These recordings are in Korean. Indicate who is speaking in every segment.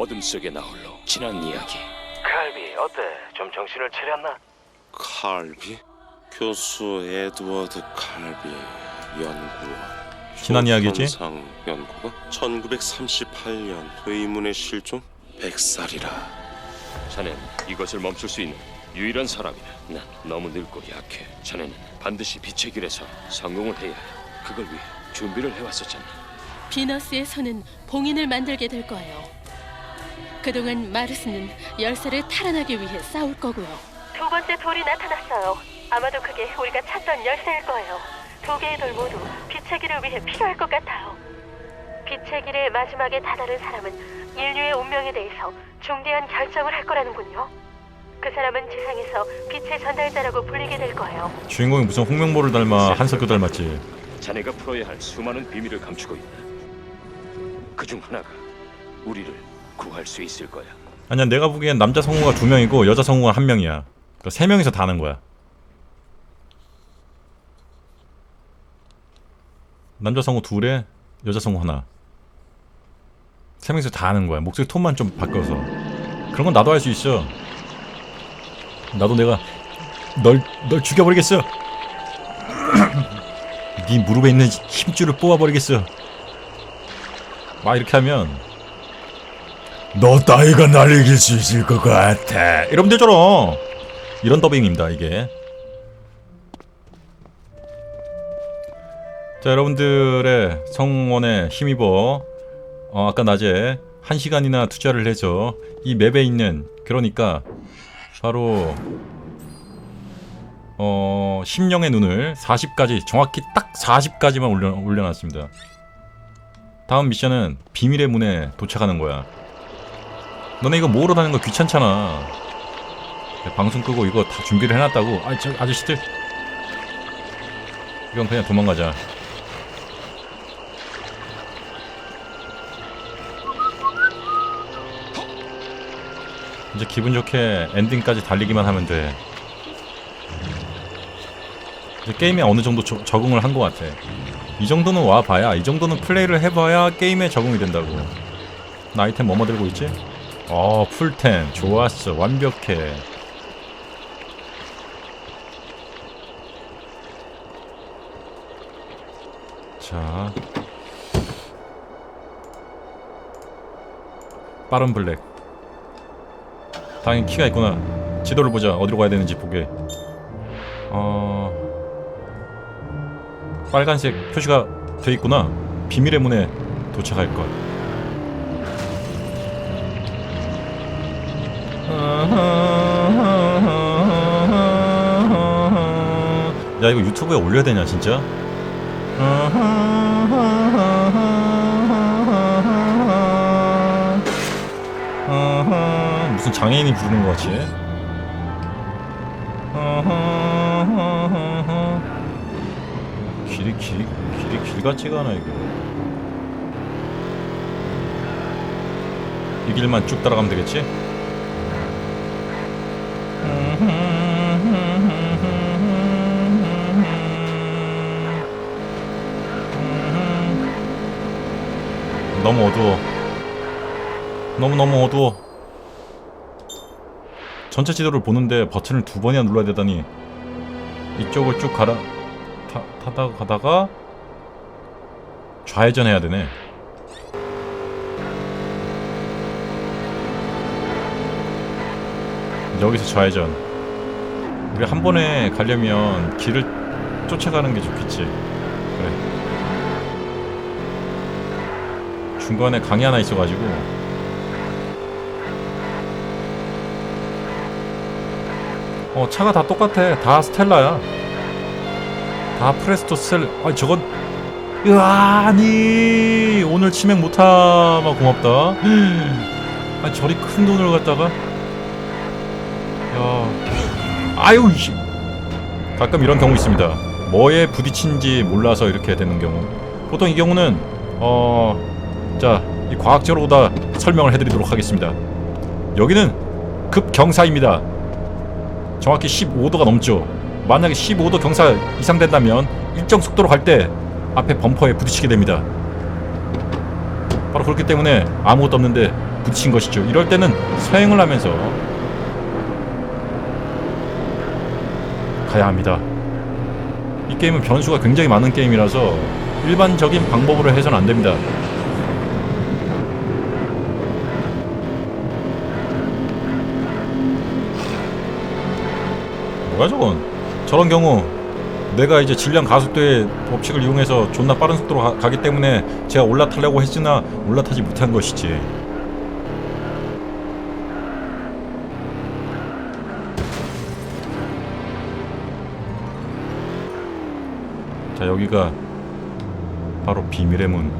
Speaker 1: 어둠 속에 나홀로 지난 이야기
Speaker 2: 칼비 어때? 좀 정신을 차렸나?
Speaker 3: 칼비? 교수 에드워드 칼비 연구원
Speaker 4: 지난 이야기지?
Speaker 3: 상 연구가 1938년 의문의 실종 100살이라
Speaker 1: 자넨 이것을 멈출 수 있는 유일한 사람이다 난 너무 늙고 약해 자네는 반드시 빛의 길에서 성공을 해야 해 그걸 위해 준비를 해왔었잖아
Speaker 5: 비너스의 손은 봉인을 만들게 될 거예요. 그동안 마르스는 열쇠를 탈환하기 위해 싸울 거고요. 두 번째 돌이 나타났어요. 아마도 그게 우리가 찾던 열쇠일 거예요. 두 개의 돌 모두 빛의 길을 위해 필요할 것 같아요. 빛의 길의 마지막에 다다른 사람은 인류의 운명에 대해서 중대한 결정을 할 거라는군요. 그 사람은 지상에서 빛의 전달자라고 불리게 될 거예요.
Speaker 4: 주인공이 무슨 홍명보를 닮아 한석규 닮았지.
Speaker 1: 자네가 풀어야 할 수많은 비밀을 감추고 있다 그중 하나가 우리를 구할 수 있을 거야
Speaker 4: 아니야 내가 보기엔 남자 성우가 두 명이고 여자 성우가 한 명이야. 그러니까 세 명이서 다 하는 거야. 남자 성우 둘에 여자 성우 하나. 세 명이서 다 하는 거야. 목소리 톤만 좀 바꿔서. 그런 건 나도 할 수 있어. 나도 내가 널 널 죽여버리겠어. 네 무릎에 있는 힘줄을 뽑아버리겠어. 막 이렇게 하면 너 따위가 날 이길 수 있을 것 같아. 되잖아. 이런 더빙입니다, 이게. 자, 여러분들의 성원에 힘입어 어, 아까 낮에 한 시간이나 투자를 해서 이 맵에 있는 그러니까 바로 어 심령의 눈을 40까지 정확히 딱 40까지만 올려, 올려놨습니다. 다음 미션은 비밀의 문에 도착하는 거야. 너네 이거 모으러 다니는 거 귀찮잖아. 방송 끄고 이거 다 준비를 해놨다고. 아, 저 아저씨들. 이건 그냥 도망가자. 이제 기분 좋게 엔딩까지 달리기만 하면 돼. 이제 게임에 어느 정도 조- 적응을 한 것 같아. 이 정도는 와봐야, 이 정도는 플레이를 해봐야 게임에 적응이 된다고. 나 아이템 뭐뭐 들고 있지? 어, 풀템. 좋았어. 완벽해. 자. 빠른 블랙. 당연히 키가 있구나. 지도를 보자. 어디로 가야 되는지 보게. 어. 빨간색 표시가 돼 있구나. 비밀의 문에 도착할 것. 야 이거 유튜브에 올려야 되냐 진짜? 무슨 장애인이 부르는 것 같이? 길이 길 길이 길 같지가 않아 이거. 이 길만 쭉 따라가면 되겠지? 너무 어두워. 너무 너무 어두워. 전체 지도를 보는데 버튼을 두 번이나 눌러야 되다니 이쪽을 쭉 가라 타, 타다가 가다가 좌회전 해야 되네. 여기서 좌회전. 우리 한 번에 가려면 길을 쫓아가는 게 좋겠지. 그래. 중간에 강이 하나 있어가지고. 어 차가 다 똑같아. 다 스텔라야. 다 프레스토 스텔 아 저건. 으아 아니. 오늘 치맥 못하마. 고맙다. 아 저리 큰 돈을 갖다가. 야. 아유 이씨. 가끔 이런 경우 있습니다. 뭐에 부딪힌지 몰라서 이렇게 되는 경우. 보통 이 경우는 어 자, 이 과학적으로 다 설명을 해드리도록 하겠습니다. 여기는 급경사입니다. 정확히 15도가 넘죠. 만약에 15도 경사 이상 된다면 일정 속도로 갈 때 앞에 범퍼에 부딪히게 됩니다. 바로 그렇기 때문에 아무것도 없는데 부딪힌 것이죠. 이럴 때는 서행을 하면서 가야 합니다. 이 게임은 변수가 굉장히 많은 게임이라서 일반적인 방법으로 해서는 안 됩니다. 뭐야 저건? 저런 경우 내가 이제 질량 가속도의 법칙을 이용해서 존나 빠른 속도로 가, 가기 때문에 제가 올라타려고 했으나 올라타지 못한 것이지. 자 여기가 바로 비밀의 문.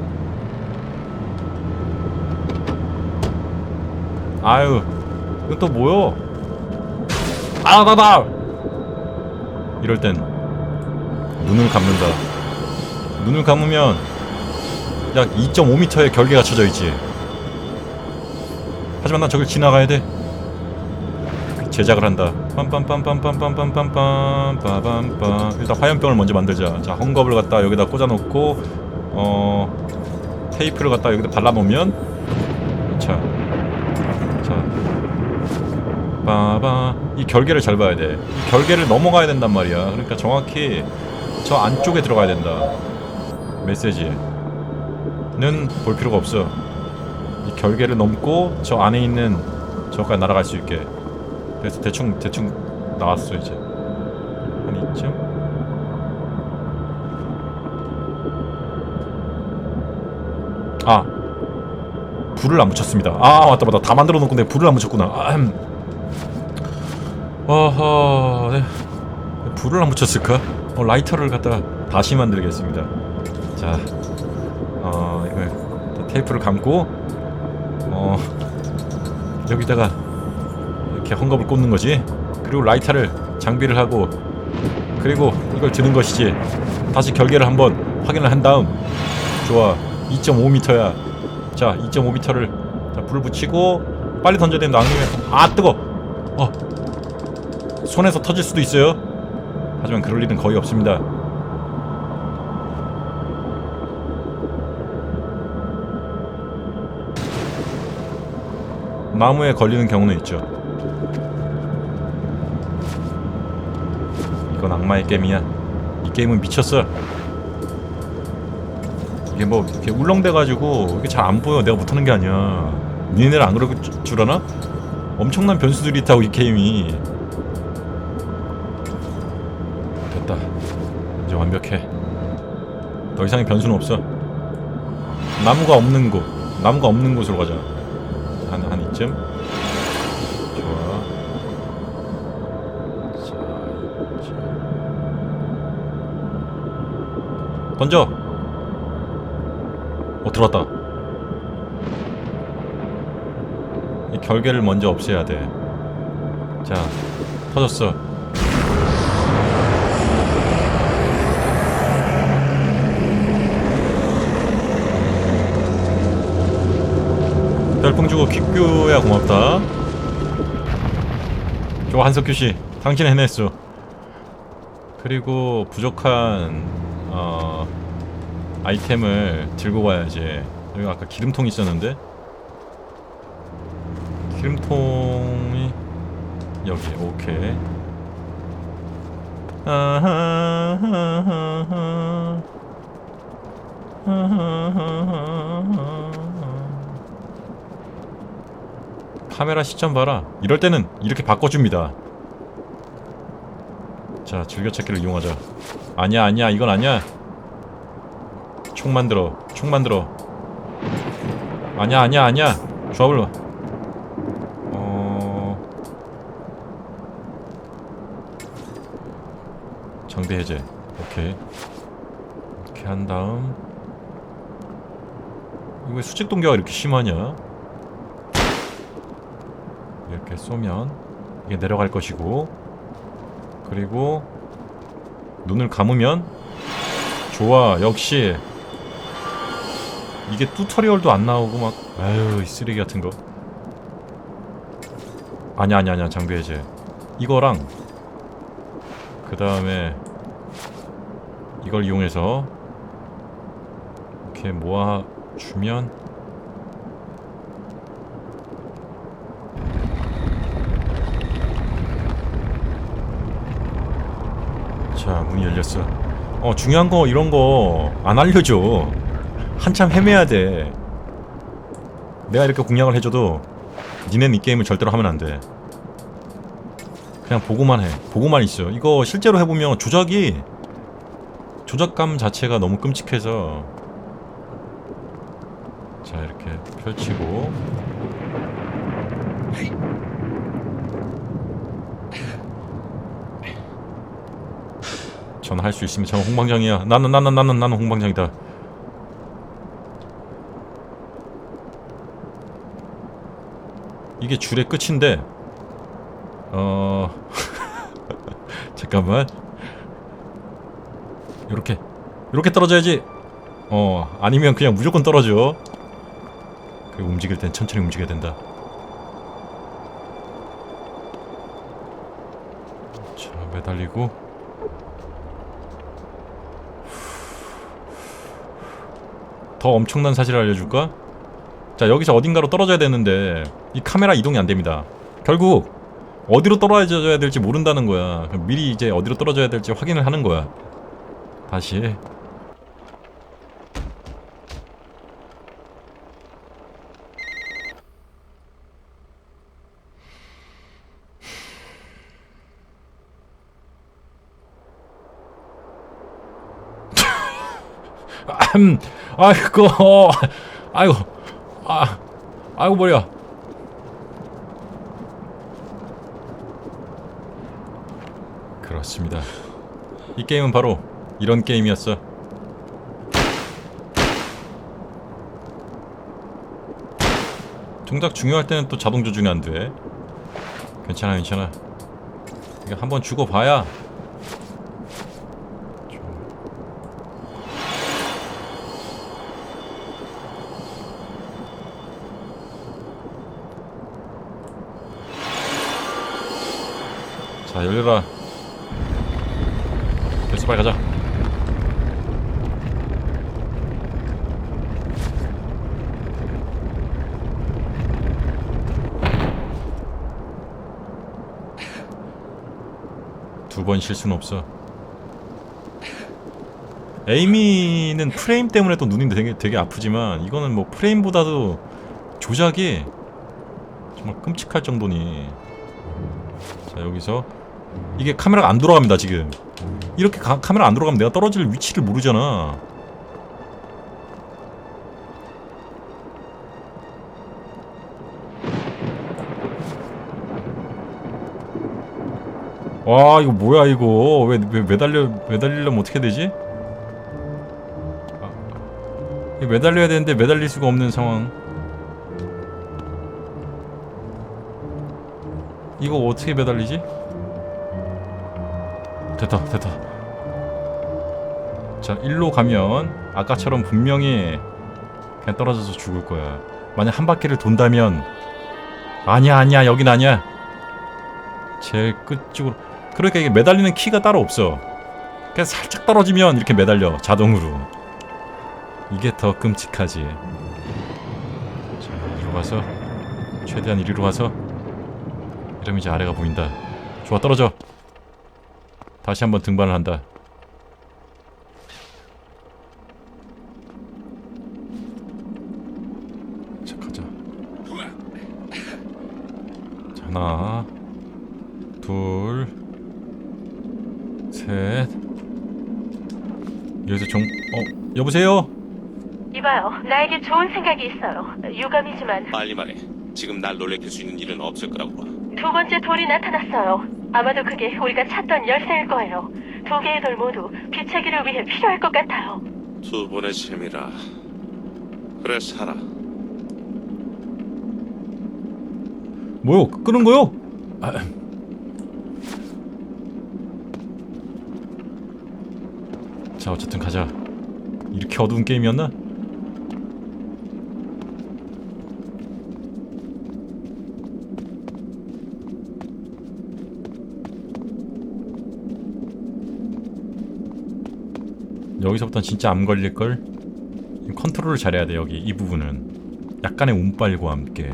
Speaker 4: 아유, 이거 또 뭐요? 아다다! 이럴 땐 눈을 감는다. 눈을 감으면 약 2.5m의 결계가 쳐져 있지. 하지만 난 저길 지나가야 돼. 제작을 한다. 빰빰빰빰빰빰빰빰빰 빠밤빰. 일단 화염병을 먼저 만들자. 자, 헝겊을 갖다 여기다 꽂아놓고 어 테이프를 갖다 여기다 발라놓으면 자, 자, 빠바 이 결계를 잘 봐야 돼. 이 결계를 넘어가야 된단 말이야. 그러니까 정확히 저 안쪽에 들어가야 된다. 메시지는 볼 필요가 없어. 이 결계를 넘고 저 안에 있는 저까지 날아갈 수 있게. 그래서 대충 대충 나왔어 이제 한 이쯤. 아 불을 안 붙였습니다. 아 맞다 맞다 다 만들어 놓고 내가 불을 안 붙였구나. 아, 음. 어허 네. 불을 안 붙였을까? 어, 라이터를 갖다가 다시 만들겠습니다. 자, 어 이거 테이프를 감고 어 여기다가 이렇게 헝겊을 꽂는 거지. 그리고 라이터를 장비를 하고 그리고 이걸 드는 것이지. 다시 결계를 한번 확인을 한 다음 좋아 2.5m야. 자 2.5m를 자, 불을 붙이고 빨리 던져야 된다. 아니면 아 뜨거. 어 손에서 터질 수도 있어요. 하지만 그럴 일은 거의 없습니다. 나무에 걸리는 경우는 있죠. 이건 악마의 게임이야. 이 게임은 미쳤어. 이게 뭐 이렇게 울렁대가지고 이게 잘 안 보여. 내가 못하는 게 아니야. 니네들 안 그럴 줄- 줄 아나? 엄청난 변수들이 있다고 이 게임이. 완벽해. 더 이상의 변수는 없어. 나무가 없는 곳, 나무가 없는 곳으로 가자. 한, 한 이쯤. 좋아. 자, 이쯤. 던져. 어 들어왔다. 이 결계를 먼저 없애야 돼. 자, 터졌어. 별풍 주고 퀵뷰야 고맙다. 좋아 한석규 씨, 당신 해냈어. 그리고 부족한 어, 아이템을 들고 가야지. 여기 아까 기름통 있었는데 기름통이 여기 오케이. 아하, 아하하하. 아하하하. 카메라 시점 봐라. 이럴 때는 이렇게 바꿔줍니다. 자, 즐겨찾기를 이용하자. 아니야, 아니야, 이건 아니야. 총 만들어, 총 만들어. 아니야, 아니야, 아니야. 조합을. 어. 장비 해제. 오케이. 이렇게 한 다음. 왜 수직 동기가 이렇게 심하냐? 이렇게 쏘면 이게 내려갈 것이고 그리고 눈을 감으면 좋아 역시. 이게 튜토리얼도 안 나오고 막 아유 이 쓰레기 같은 거. 아니야 아니야 아니야 장비 해제. 이거랑 그 다음에 이걸 이용해서 이렇게 모아 주면 걸렸어. 어 중요한 거 이런 거 안 알려줘. 한참 헤매야 돼. 내가 이렇게 공략을 해줘도 니넨 이 게임을 절대로 하면 안 돼. 그냥 보고만 해. 보고만 있어. 이거 실제로 해보면 조작이 조작감 자체가 너무 끔찍해서 자 이렇게 펼치고 저는 할 수 있으면 저는 홍방장이야. 나는 나는 나는 나는 홍방장이다. 이게 줄의 끝인데 어 잠깐만. 요렇게 요렇게 떨어져야지. 어 아니면 그냥 무조건 떨어져. 그 움직일 땐 천천히 움직여야 된다. 자 매달리고 더 엄청난 사실을 알려줄까? 자 여기서 어딘가로 떨어져야 되는데 이 카메라 이동이 안 됩니다. 결국 어디로 떨어져야 될지 모른다는 거야. 미리 이제 어디로 떨어져야 될지 확인을 하는 거야. 다시 아이고 아이고 아 아이고 머리야. 그렇습니다. 이 게임은 바로 이런 게임이었어 정작 중요할 때는 또 자동 조준이 안 돼. 괜찮아 괜찮아. 이거 한번 죽어봐야 자 열려라. 됐어 빨리 가자. 두 번 실수는 없어. 에이미는 프레임 때문에 또 눈이 되게, 되게 아프지만 이거는 뭐 프레임보다도 조작이 정말 끔찍할 정도니. 자 여기서 이게 카메라가 안 돌아갑니다 지금. 이렇게 가- 카메라 안 돌아가면 내가 떨어질 위치를 모르잖아. 와 이거 뭐야 이거? 왜, 왜 매달려 매달리려면 어떻게 되지? 아, 매달려야 되는데 매달릴 수가 없는 상황. 이거 어떻게 매달리지? 됐다 됐다. 자 일로 가면 아까처럼 분명히 그냥 떨어져서 죽을 거야. 만약 한 바퀴를 돈다면 아니야 아니야 여긴 아니야. 제일 끝쪽으로. 그러니까 이게 매달리는 키가 따로 없어. 그냥 살짝 떨어지면 이렇게 매달려 자동으로. 이게 더 끔찍하지. 자 이리로 가서 최대한 이리로 가서. 이러면 이제 아래가 보인다. 좋아 떨어져 다시 한번 등반을 한다 자 가자 자, 하나 둘 셋 여기서 종.. 어? 여보세요?
Speaker 5: 이봐요, 나에게 좋은 생각이 있어요. 유감이지만
Speaker 3: 빨리 말해. 지금 날 놀래킬 수 있는 일은 없을 거라고 봐.
Speaker 5: 두 번째 돌이 나타났어요. 아마도 그게 우리가 찾던 열쇠일 거예요. 두 개의 돌 모두 빛의 길을 위해 필요할 것 같아요.
Speaker 3: 두 번의 재미라. 그래 살아.
Speaker 4: 뭐요? 끄는 거요? 아. 자 어쨌든 가자 이렇게 어두운 게임이었나? 여기서부터는 진짜 암 걸릴걸? 컨트롤을 잘해야 돼 여기. 이 부분은. 약간의 운빨과 함께.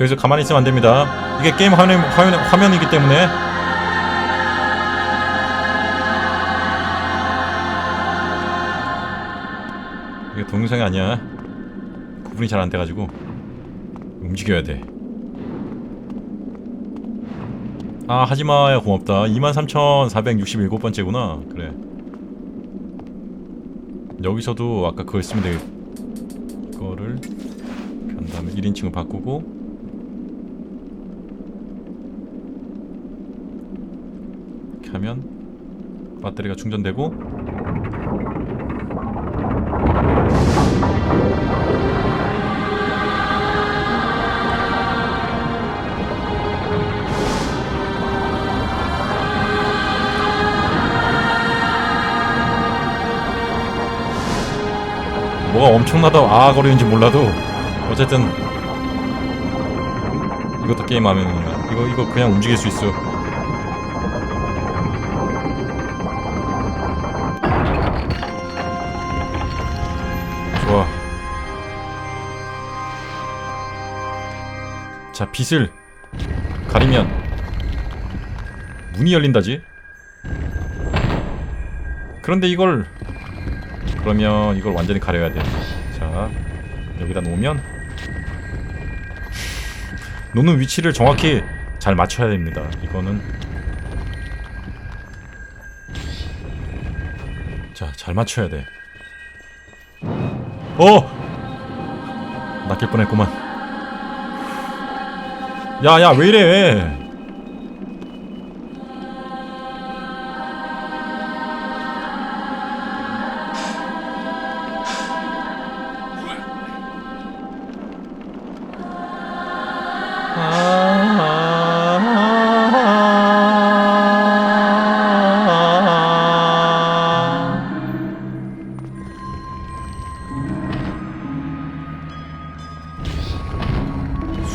Speaker 4: 여기서 가만히 있으면 안됩니다. 이게 게임 화면, 화면, 화면이기 때문에 이게 동영상이 아니야. 구분이 잘 안 돼가지고 움직여야 돼. 아 하지마야 고맙다. 23,467번째구나. 그래. 여기서도 아까 그거 했으면 되겠. 이거를 한 다음에 1인칭을 바꾸고 이렇게 하면 배터리가 충전되고 뭐가 엄청나다 아거리는지 몰라도 어쨌든 이것도 게임 화면이야 이거 이거 그냥 움직일 수 있어 자 빛을 가리면 문이 열린다지 그런데 이걸 그러면 이걸 완전히 가려야 돼. 자, 여기다 놓으면 놓는 위치를 정확히 잘 맞춰야 됩니다. 이거는 자, 잘 맞춰야 돼. 어! 낚일 뻔했구만. 야, 야, 왜 이래?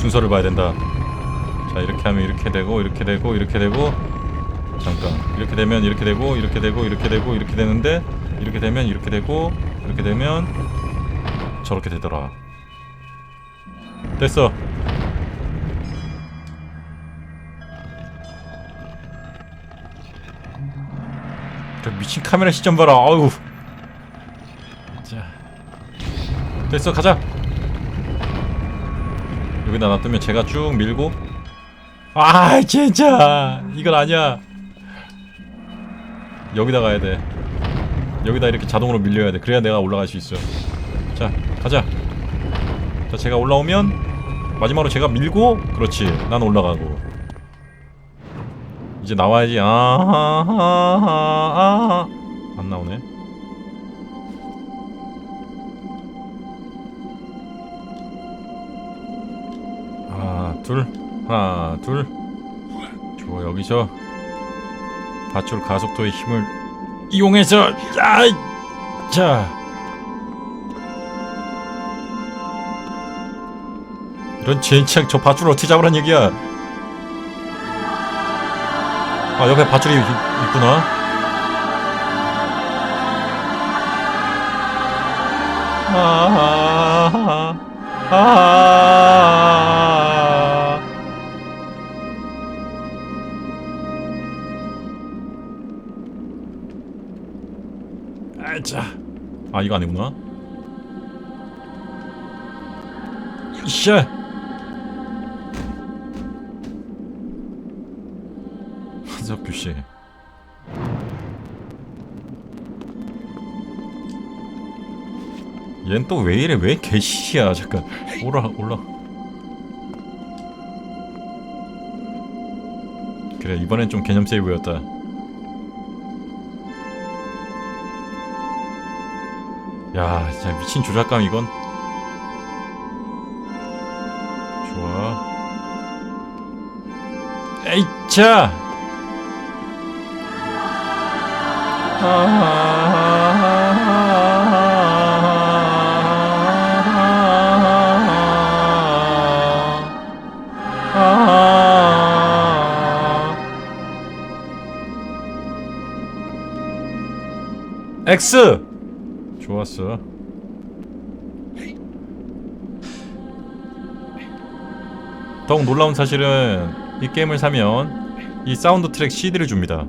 Speaker 4: 순서를 봐야 된다. 자 이렇게 하면 이렇게 되고 이렇게 되고 이렇게 되고 잠깐 이렇게 되면 이렇게 되고 이렇게 되고 이렇게 되고 이렇게 되는데 이렇게 되면 이렇게 되고 이렇게 되면 저렇게 되더라. 됐어. 저 미친 카메라 시점 봐라. 아우. 자. 됐어. 가자. 여기다 놔두면 제가 쭉 밀고 아 진짜. 이건 아니야. 여기다 가야 돼. 여기다 이렇게 자동으로 밀려야 돼. 그래야 내가 올라갈 수 있어. 자 가자. 자 제가 올라오면 마지막으로 제가 밀고 그렇지. 난 올라가고. 이제 나와야지. 아하하하안 나오네. 하나 둘 하나 둘. 좋아 여기서. 밧줄 가속도의 힘을 이용해서 야이 자. 이런 젠창 저 밧줄을 어떻게 잡으란 얘기야? 아 옆에 밧줄이 있, 있구나. 아하하하 아. 아 이거 아니구나. 씨. 한석규 씨. 얜 또 왜 이래? 왜 개시야? 잠깐 올라 올라. 그래 이번엔 좀 개념 세이브였다. 야 진짜 미친 조작감 이건. 좋아. 에이차. X 좋았어. 아, 더욱 놀라운 사실은 이 게임을 사면 이 사운드 트랙 CD를 줍니다.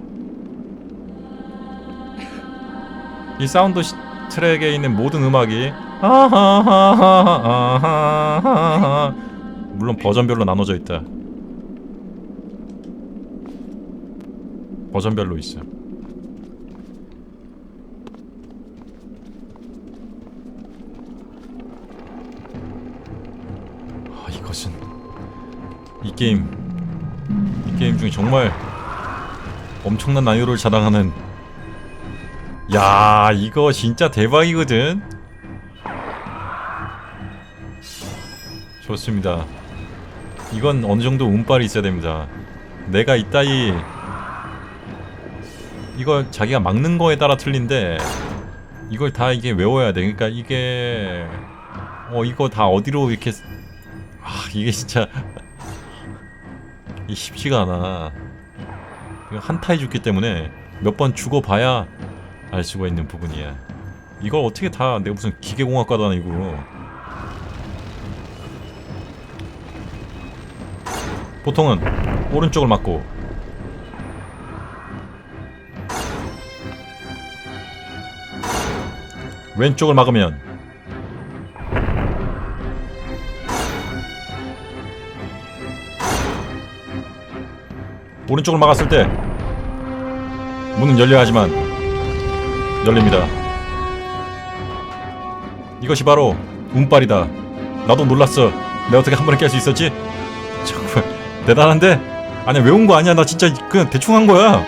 Speaker 4: 이 사운드 시- 트랙에 있는 모든 음악이 물론 버전별로 나눠져 있다. 버전별로 있어. 이것은 이 게임 이 게임 중에 정말 엄청난 난이도를 자랑하는 야 이거 진짜 대박이거든? 좋습니다. 이건 어느 정도 운빨이 있어야 됩니다. 내가 이따이 이거 자기가 막는 거에 따라 틀린데 이걸 다 이게 외워야 돼. 그러니까 이게 어 이거 다 어디로 이렇게 쓰- 아 이게 진짜 이 쉽지가 않아. 한타해 죽기 때문에 몇 번 죽어봐야 알 수가 있는 부분이야. 이걸 어떻게 다 내가 무슨 기계공학과도 아니고. 보통은 오른쪽을 맞고. 왼쪽을 막으면 오른쪽을 막았을 때 문은 열려야 하지만 열립니다. 이것이 바로 운빨이다. 나도 놀랐어. 내가 어떻게 한 번에 깰 수 있었지? 정말 대단한데? 아니 외운 거 아니야. 나 진짜 그냥 대충 한 거야.